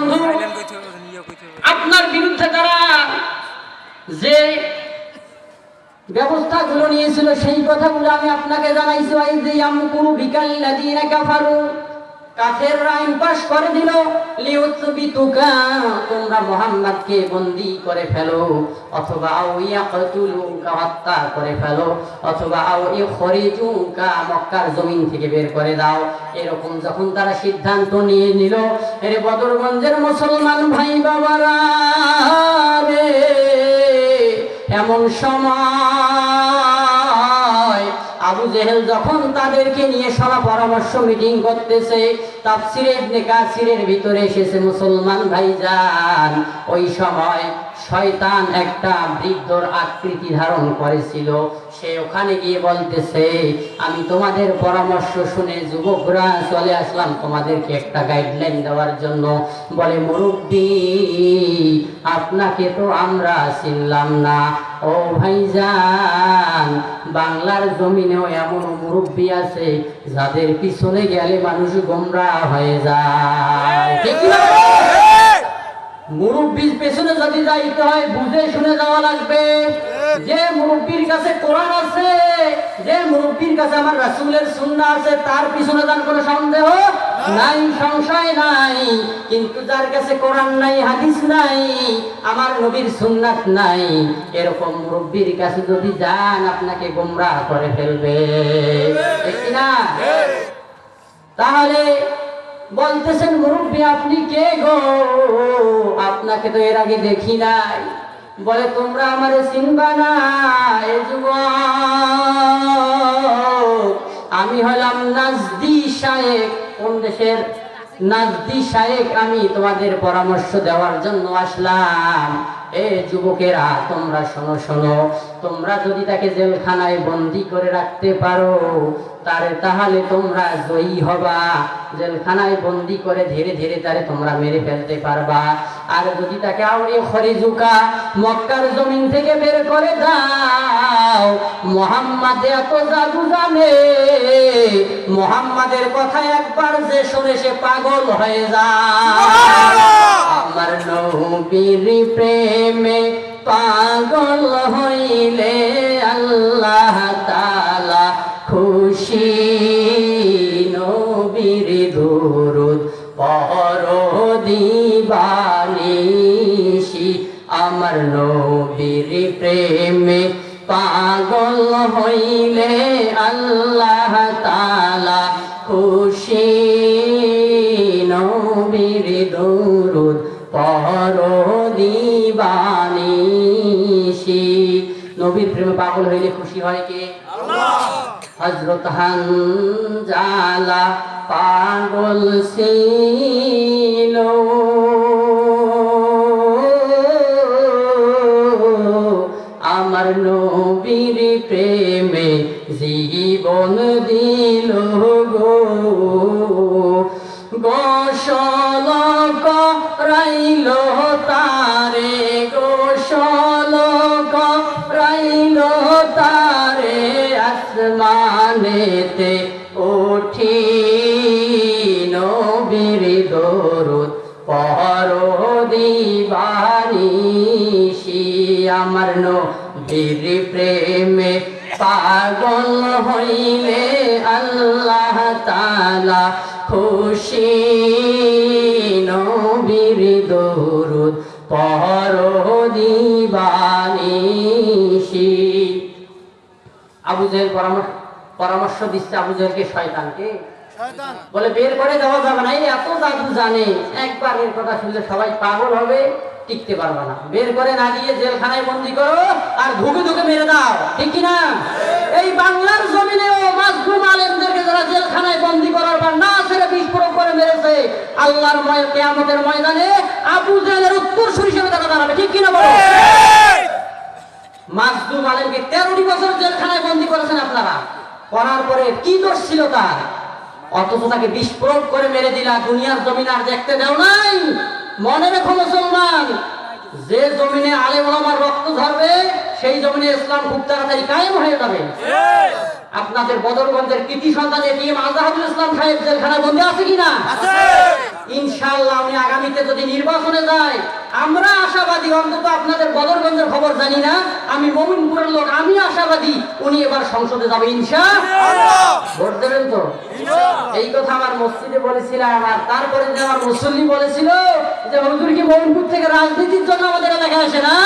বন্ধু আপনার বিরুদ্ধে তারা যে ব্যবস্থাগুলো নিয়েছিল সেই কথাগুলো আমি আপনাকে জানাইছি ভাই যে ইয়ামকুরু বিকাল্লাযীনা কাফারু। কাফেররা আইন পাশ করে দিল। লিউতবিতুকা তোমরা মুহাম্মদকে বন্দী করে ফেলো। অথবা আও ইয়াকতুলুকা, হত্যা করে ফেলো। অথবা আও ইখরিজুকা, মক্কার জমিন থেকে বের করে দাও। এরকম যখন তারা সিদ্ধান্ত নিয়ে নিল, এর বদরগঞ্জের মুসলমান ভাই বাবারা রে, এমন সময় আবু জেহেল যখন তাদেরকে নিয়ে সভা পরামর্শ মিটিং করতেছে তাফসিরের নেকা কাসিরের ভিতরে এসেছে মুসলমান ভাইজান। ওই সময় শয়তান একটা বৃদ্ধর আকৃতি ধারণ করেছিল। সে ওখানে গিয়ে বলতেছে, আমি তোমাদের পরামর্শ শুনে যুবকরা চলে আসলাম তোমাদেরকে একটা গাইডলাইন দেওয়ার জন্য। বলে, মুরব্বী, আপনাকে তো আমরা চিনলাম না। ও ভাইজান, বাংলার জমিনেও এমন মুরব্বী আছে যাদের পিছনে গেলে মানুষ গোমরা হয়ে যায়? পেছনে যদি যাইতে হয় বুঝে শুনে যাওয়া লাগবে। যে মুরব্বীর কাছে কোরআন আছে যে মুরব্বীর কাছে আমার রাসূলের সুন্নাহ আছে তার পিছনে যার কোনো সন্দেহ নাই সংশয় নাই। কিন্তু যার কাছে কোরআন নাই হাদিস নাই আমার নবীর সুন্নাত নাই এরকম মুরব্বীর কাছে যদি যান আপনাকে গোমরাহ করে ফেলবে। ঠিক না তাহলে বলতেছেন, মুরব্বী, আপনি কে গো? আপনাকে তো এর আগে দেখি নাই। বলে, তোমরা আমার চিনবা না আমি হলাম নাজদি শায়েক। কোন দেশের? নাজদি শায়েক, আমি তোমাদের পরামর্শ দেওয়ার জন্য আসলাম। এ যুবকেরা, তোমরা শোনো শোনো। তোমরা যদি তাকে জেলখানায় বন্দি করে রাখতে পারো তারে তাহলে তোমরা জয়ী হবা। জেলখানায় বন্দি করে ধীরে ধীরে তারে তোমরা মেরে ফেলতে পারবা। আর যদি তাকে আউড়ে খরিজুকা মক্কার জমিন থেকে বের করে দাও মোহাম্মদ এত জাদু জানে। মোহাম্মদের কথা একবার যে শুনে সে পাগল হয়ে যায়। আমার নবীর প্রেমে পাগল আল্লাহ তালা খুশি নবীর দুরুদ পর দিবানিশি আমার নবীর প্রেমে পাগল হইলে আল্লাহ তালা পাগল হইলে খুশি হয় কে? হজরত হানজালা পাগল ছিল আসমানেতে উঠি নবীর দরুদ, পর দিবানিশি আমার নবীর প্রেমে পাগল হইলে আল্লাহ তালা খুশি নবীর দরুদ, পর দিবানিশি আবু জেহেল পরামর্শ পরামর্শ দিচ্ছে আবু জেহেলকে শয়তানকে। বলে বের করে দেওয়া যাবে না এত জাদু জানে। একবার এর কথা শুনলে সবাই পাগল হবে টিকতে পারবে না। বের করে না দিয়ে জেলখানায় বন্দি করো আর ধুকে ধুকে মেরে দাও ঠিক কি না এই বাংলার জমিনেও মাসগুম আলেমদেরকে যারা জেলখানায় বন্দি করার পর না ছেড়ে বিস্ফোরণ করে মেরেছে আল্লাহর ময় কেয়ামতের ময়দানে আবু জেহেলের উত্তর হিসেবে তারা দাঁড়াবে ঠিক কিনা বলো? মাসদুম আলেমকে তেরোটি বছর জেলখানায় বন্দি করেছেন আপনারা। করার পরে কি দোষ ছিল তার? অথচ তাকে বিস্ফোরক করে মেরে দিলা, দুনিয়ার জমিন আর দেখতে দেও নাই। মনে রেখো মুসলমান, যে জমিনে আলেম ওলামার রক্ত ঝরবে সেই জমিনে ইসলাম খুব তাড়াতাড়ি কায়েম হয়ে যাবে। আপনাদের বদরগঞ্জের কৃতি সন্তান এটিএম আজাহাদুল ইসলাম সাহেব জেলখানায় বন্দি আছে কিনা? ইনশাআল্লাহ উনি আগামীতে যদি নির্বাচনে যায় আমরা আশাবাদী অন্তত আপনাদের বদরগঞ্জের খবর জানি না আমি মমিনপুরের লোক আমি আশাবাদী উনি এবার সংসদে যাবে ইনশা। ভোট দেবেন তো? এই কথা আমার মসজিদে বলেছিলাম আর তারপরে যে আমার মুসল্লি বলেছিল যে হুজুর কি মমিনপুর থেকে রাজনীতির জন্য আমাদের এলাকায় আসে না?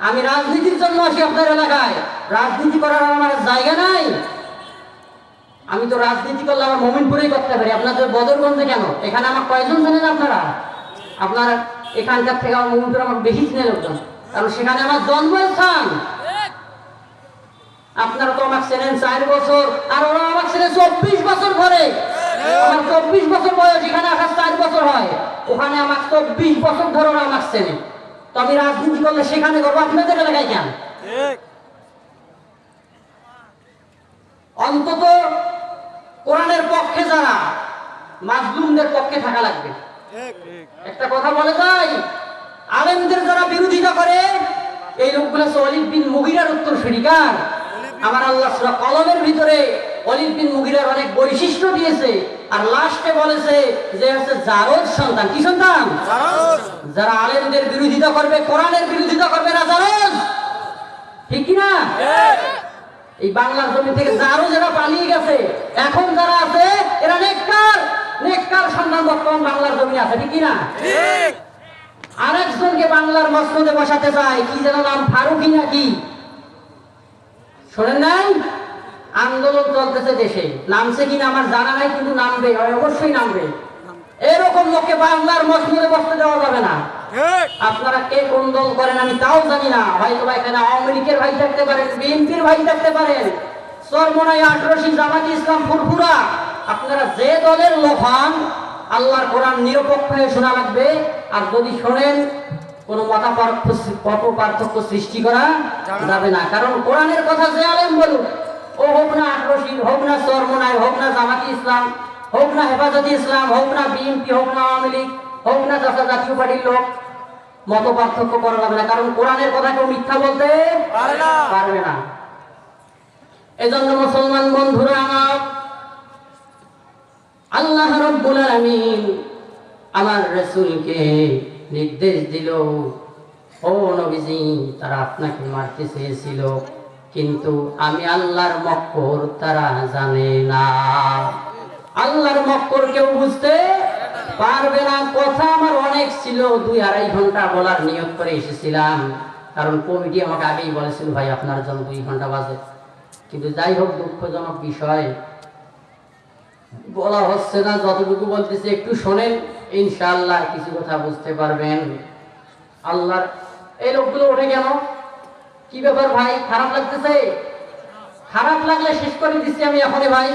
আমি রাজনীতির জন্য আসি আপনার এলাকায়। রাজনীতি করার আমার জায়গা নাই। আমি তো রাজনীতি করলে আমার মোমিনপুরেই করতে পারি। আপনাদের বদরগঞ্জে কেন? এখানে আমার কয়জন জানেন আপনারা? আপনার এখানকার থেকে আমার মোমিনপুর আমার বেশি চিনে লোকজন। কারণ সেখানে আমার জন্মস্থান আপনারা তো আমার চেনেন চার বছর। আর ওরা আমার চেনে চব্বিশ বছর ধরে। আমার চব্বিশ বছর বয়স, এখানে আসার চার বছর হয়। ওখানে আমার চব্বিশ বছর ধরে ওরা আমার চেনে। তো আমি রাজনীতি করলে সেখানে করব আপনাদের এলাকায় কেন অন্তত কোরআনের পক্ষে যারা মাজলুমদের পক্ষে থাকা লাগবে। একটা কথা বলে তাই আলেমদের যারা বিরোধিতা করে এই লোকগুলো অলিদ বিন মুগিরার উত্তর শরিকার আমার আল্লাহ কলমের ভিতরে অলিদ বিন মুগিরার অনেক বৈশিষ্ট্য দিয়েছে। আর লাস্টে বলেছে যে হচ্ছে জারদ সন্তান। কি সন্তান? যারা আলেমদের বিরোধিতা করবে কোরআনের বিরোধিতা করবে না জারদ? ঠিক কি না? এই বাংলার জমি থেকে যারও যারা পালিয়ে গেছে। এখন যারা আছে এরা নেককার। নেককার সন্ধান বর্তমান বাংলার জমি আছে ঠিক কি না? আরেকজনকে বাংলার মসনদে বসাতে চায় কি যেন নাম ফারুকি নাকি? শোনেন নাই? আন্দোলন চলতেছে দেশে। নামছে কিনা আমার জানা নাই কিন্তু নামবে অবশ্যই নামবে। এরকম লোককে বাংলার মসনদে বসতে দেওয়া যাবে না। আপনারা কে কোন দল করেন আমি তাও জানি না। হয়তো বা এখানে আওয়ামী লীগের ভাই থাকতে পারেন বিএনপির ভাই থাকতে পারেন। সরমনাই আঠারোশি জামাতি ইসলাম ফুরফুরা। আপনারা যে দলের লোক হন আল্লাহর কোরআন নিরপেক্ষ হয়ে শোনা লাগবে। আর যদি শোনেন কোনো মতা পার্থক্য পার্থক্য সৃষ্টি করা যাবে না। কারণ কোরআনের কথা যে আলেম বলুক ও হোক না আঠারোশি হোক না সরমনাই হোক না জামাতি ইসলাম হোক না হেফাজতি ইসলাম হোক না বিএনপি হোক না আওয়ামী লীগ হোক না চাষা জাতীয় পার্টির লোক মত পার্থক্য করা যাবে না কারণ কোরআনের কথা কেউ মিথ্যা বলতে। পারবে না এজন্য মুসলমান বন্ধুরা আমার আল্লাহ রব্বুল আলামিন আমার রাসূলকে নির্দেশ দিল ও নবীজি তারা আপনাকে মারতে চেয়েছিল কিন্তু আমি আল্লাহর মক্কর তারা জানে না। আল্লাহর মক্কর কেউ বুঝতে পারবে না। কথা আমার অনেক ছিল, দুই আড়াই ঘণ্টা বলার নিয়োগ করে এসেছিলাম। কারণ কমিটি আমাকে আগেই বলেছিল, ভাই, আপনার জন্য দুই ঘণ্টা বাজে। কিন্তু যাই হোক, দুঃখজনক বিষয়। বলা হচ্ছে না, যতটুকু বলতেছে, একটু শোনেন, ইনশাআল্লাহ কিছু কথা বুঝতে পারবেন। আল্লাহর, এই লোকগুলো ওঠে কেন? কি ব্যাপার ভাই খারাপ লাগতেছে? খারাপ লাগলে শেষ করে দিচ্ছি আমি এখনই ভাই।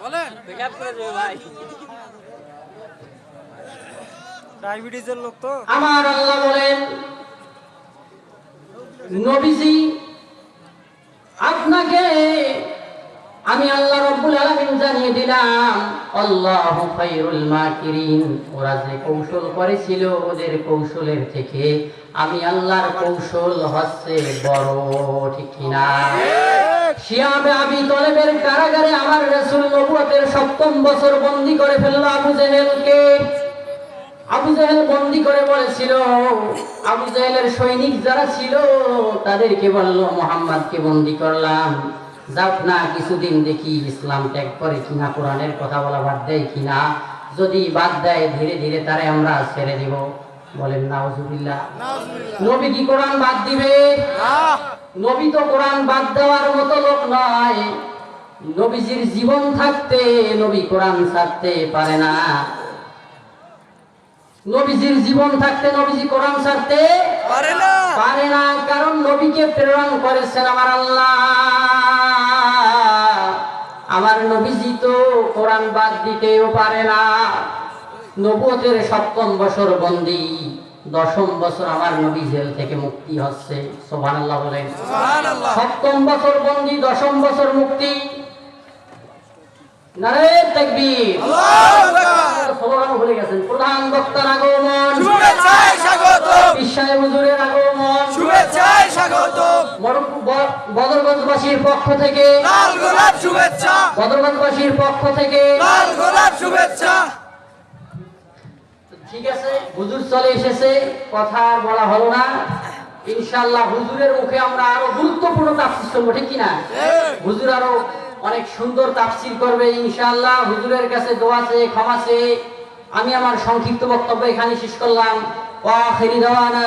বলেন। বেকআপ করে দেবে ভাই। ডায়াবেটিসের লোক তো। আমার আল্লাহ বলেন নবীজি আপনাকে আমি আল্লাহ রব্বুল আলামিন জানিয়ে দিলাম। খায়রুল মাকিরিন। ওরা যে কৌশল করেছিল, ওদের কৌশলের থেকে আমি আল্লাহর কৌশল হচ্ছে বড়, ঠিক শিয়াবে আবি তলেবের কারাগারে আমার রাসূল নবুয়তের সপ্তম বছর বন্দী করে ফেলল আবু জেহেলকে। আবু জাহেল বন্দি করে বলেছিল, আবু জাহেলের সৈনিক যারা ছিল, তাদেরকে বলল, মোহাম্মদকে বন্দি করলাম। যাক না কিছুদিন দেখি ইসলাম ত্যাগ করে কিনা কোরআনের কথা বলা বাদ দেয় কিনা যদি বাদ দেয় ধীরে ধীরে তারে আমরা ছেড়ে দিব। বলেন নাউজুবিল্লাহ। নবী কি কোরআন বাদ দিবে? নবী তো কোরআন বাদ দেওয়ার মতো লোক নয়। নবীজির জীবন থাকতে নবী কোরআন ছাড়তে পারে না। নবীজির জীবন থাকতে নবীজি কোরআন ছাড়তে পারে না। পারে না কারণ নবীকে প্রেরণ করেছেন আমার আল্লাহ। আমার নবীজি তো কোরআন বাদ দিতেও পারে না। নবুয়তের সপ্তম বছর বন্দি দশম বছর আমার নবী জেল থেকে মুক্তি হচ্ছে সোভান আল্লাহ বলেন সপ্তম বছর বন্দি দশম বছর মুক্তি। ভুলে গেছেন প্রধান বক্তার আগমন। আগমন। শুভেচ্ছায় স্বাগত বদরগঞ্জবাসীর পক্ষ থেকে লাল গোলাপ শুভেচ্ছা। বদরগঞ্জবাসীর পক্ষ থেকে লাল গোলাপ শুভেচ্ছা। ঠিক আছে হুজুর চলে এসেছে কথা বলা হলো না। ইনশাআল্লাহ হুজুরের মুখে আমরা আরও গুরুত্বপূর্ণ তাফসির শুনব ঠিক কিনা? হুজুর আরও অনেক সুন্দর তাফসির করবে ইনশাআল্লাহ হুজুরের কাছে দোয়া চেয়ে ক্ষমা চেয়ে। আমি আমার সংক্ষিপ্ত বক্তব্য এখানে শেষ করলাম। ওয়াখিরি দাওয়ানা।